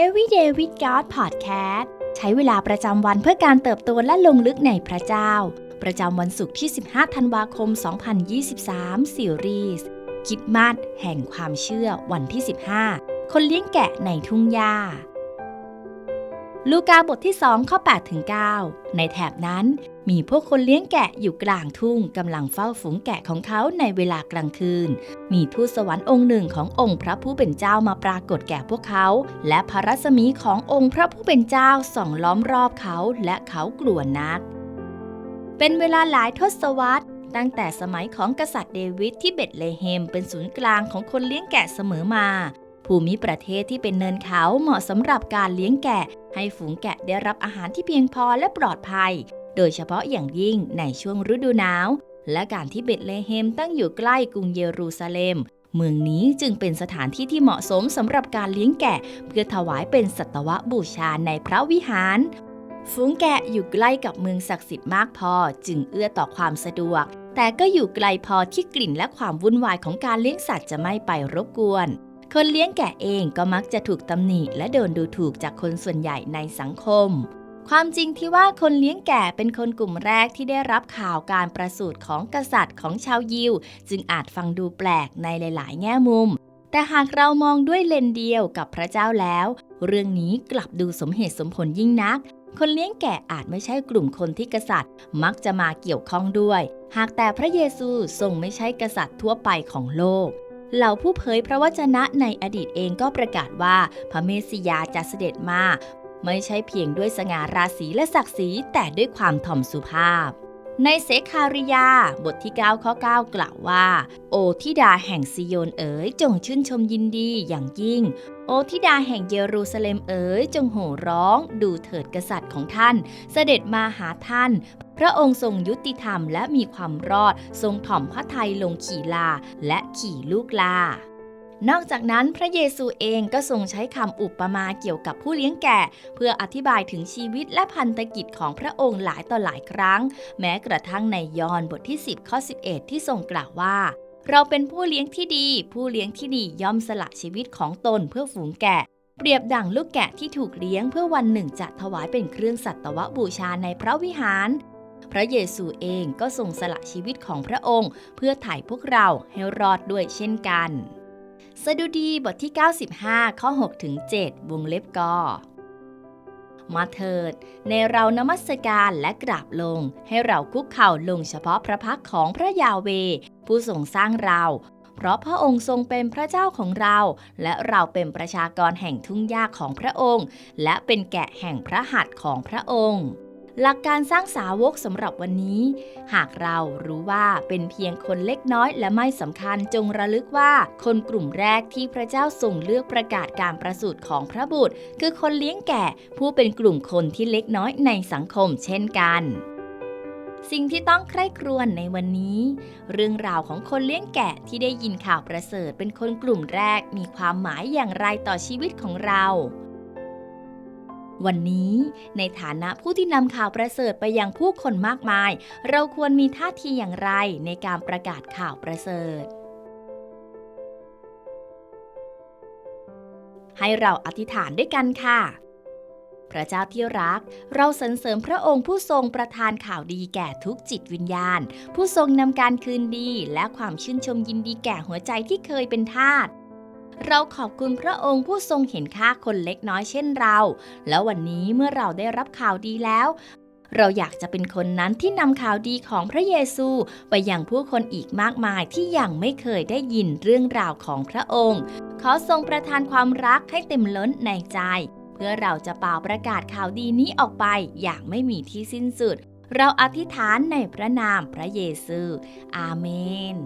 Everyday with God Podcast ใช้เวลาประจำวันเพื่อการเติบโตและลงลึกในพระเจ้า ประจำวันศุกร์ที่ 15 ธันวาคม 2023 ซีรีส์คิดมาดแห่งความเชื่อวันที่ 15 คนเลี้ยงแกะในทุ่งหญ้า ลูกาบทที่ 2 ข้อ8ถึง9ในแถบนั้น มีพวกคนเลี้ยงแกะอยู่กลางทุ่งกำลังเฝ้าฝูงแกะของเขาในเวลากลางคืน มีทูตสวรรค์องค์หนึ่งขององค์พระผู้เป็นเจ้ามาปรากฏแก่พวกเขา และพระรัศมีขององค์พระผู้เป็นเจ้าส่องล้อมรอบเขาและเขากลัวนัก เป็นเวลาหลายทศวรรษตั้งแต่สมัยของกษัตริย์เดวิดที่เบตเลเฮมเป็นศูนย์กลางของคนเลี้ยงแกะเสมอมา ภูมิประเทศที่เป็นเนินเขาเหมาะสำหรับการเลี้ยงแกะ ให้ฝูงแกะได้รับอาหารที่เพียงพอและปลอดภัย โดยเฉพาะอย่างยิ่งในช่วงฤดูหนาว และการที่เบตเลเฮมตั้งอยู่ใกล้กรุงเยรูซาเล็ม เมืองนี้จึงเป็นสถานที่ที่เหมาะสมสำหรับการเลี้ยงแกะ เพื่อถวายเป็นสัตวบูชาในพระวิหาร ฝูงแกะอยู่ใกล้กับเมืองศักดิ์สิทธิ์มากพอจึงเอื้อต่อความสะดวก แต่ก็อยู่ไกลพอที่กลิ่นและความวุ่นวายของการเลี้ยงสัตว์จะไม่ไปรบกวนคนเลี้ยงแกะเองก็มักจะถูกตำหนิและโดนดูถูกจากคนส่วนใหญ่ในสังคม ความจริงที่ว่าคนเลี้ยงแกะเป็นคนกลุ่มแรกที่ได้รับข่าวการประสูติของกษัตริย์ของชาวยิว จึงอาจฟังดูแปลกในหลาย ๆ แง่มุม แต่หากเรามองด้วยเลนเดียวกับพระเจ้าแล้ว เรื่องนี้กลับดูสมเหตุสมผลยิ่งนัก คนเลี้ยงแกะอาจไม่ใช่กลุ่มคนที่กษัตริย์ มักจะมาเกี่ยวข้องด้วย หากแต่พระเยซูทรงไม่ใช่กษัตริย์ทั่วไปของโลกเหล่าผู้เผยพระวจนะในอดีตเองก็ประกาศว่าพระเมสสิยาจะเสด็จมา ไม่ใช่เพียงด้วยสง่าราศีและศักดิ์ศรีแต่ด้วยความถ่อมสุภาพ ในเสคาริยา บทที่ 9 ข้อ 9 กล่าวว่า โอทิดาแห่งซิโยนเอ๋ยจงชื่นชมยินดีอย่างยิ่ง โอทิดาแห่งเยรูซาเล็มเอ๋ยจงโห่ร้อง ดูเถิดกษัตริย์ของท่าน เสด็จมาหาท่านพระองค์ทรงยุติธรรมและมีความรอด ทรงถ่อมพระทัยลงขี่ลาและขี่ลูกลา นอกจากนั้นพระเยซูเองก็ทรงใช้คำอุปมาเกี่ยวกับผู้เลี้ยงแกะเพื่ออธิบายถึงชีวิตและพันธกิจของพระองค์หลายต่อหลายครั้ง แม้กระทั่งในยอห์นบทที่ 10 ข้อ 11 ที่ทรงกล่าวว่า เราเป็นผู้เลี้ยงที่ดี ผู้เลี้ยงที่ดีย่อมสละชีวิตของตนเพื่อฝูงแกะ เปรียบดั่งลูกแกะที่ถูกเลี้ยงเพื่อวันหนึ่งจะถวายเป็นเครื่องสัตวบูชาในพระวิหารพระเยซูเองก็ทรงสละชีวิตของพระองค์ เพื่อไถ่พวกเราให้รอดด้วยเช่นกัน สดุดีบทที่ 95 ข้อ6ถึง7วงเล็บกอมาเถิด ในเรานมัสการและกราบลง ให้เราคุกเข่าลงเฉพาะพระพักของพระยาเว ผู้ทรงสร้างเรา เพราะพระองค์ทรงเป็นพระเจ้าของเรา และเราเป็นประชากรแห่งทุ่งหญ้าของพระองค์ และเป็นแกะแห่งพระหัตถ์ของพระองค์ หลักการสร้างสาวกสำหรับวันนี้ หากเรารู้ว่าเป็นเพียงคนเล็กน้อยและไม่สำคัญจงระลึกว่า คนกลุ่มแรกที่พระเจ้าทรงเลือกประกาศการประสูติของพระบุตร คือคนเลี้ยงแกะผู้เป็นกลุ่มคนที่เล็กน้อยในสังคมเช่นกันสิ่งที่ต้องใคร่ครวญในวันนี้ เรื่องราวของคนเลี้ยงแกะที่ได้ยินข่าวประเสริฐเป็นคนกลุ่มแรกมีความหมายอย่างไรต่อชีวิตของเรา วันนี้ในฐานะผู้ที่นำข่าวประเสริฐไปยังผู้คนมากมาย เราควรมีท่าทีอย่างไรในการประกาศข่าวประเสริฐ ให้เราอธิษฐานด้วยกันค่ะ พระเจ้าที่รัก เราสรรเสริมพระองค์ผู้ทรงประทานข่าวดีแก่ทุกจิตวิญญาณ ผู้ทรงนำการคืนดีและความชื่นชมยินดีแก่หัวใจที่เคยเป็นทาส เราขอบคุณพระองค์ผู้ทรงเห็นค่าคนเล็กน้อยเช่นเรา แล้ววันนี้เมื่อเราได้รับข่าวดีแล้ว เราอยากจะเป็นคนนั้นที่นำข่าวดีของพระเยซู ไปยังผู้คนอีกมากมายที่ยังไม่เคยได้ยินเรื่องราวของพระองค์ ขอทรงประทานความรักให้เต็มล้นในใจ เพื่อเราจะเป่าประกาศข่าวดีนี้ออกไปอย่างไม่มีที่สิ้นสุด เราอธิษฐานในพระนามพระเยซู อาเมน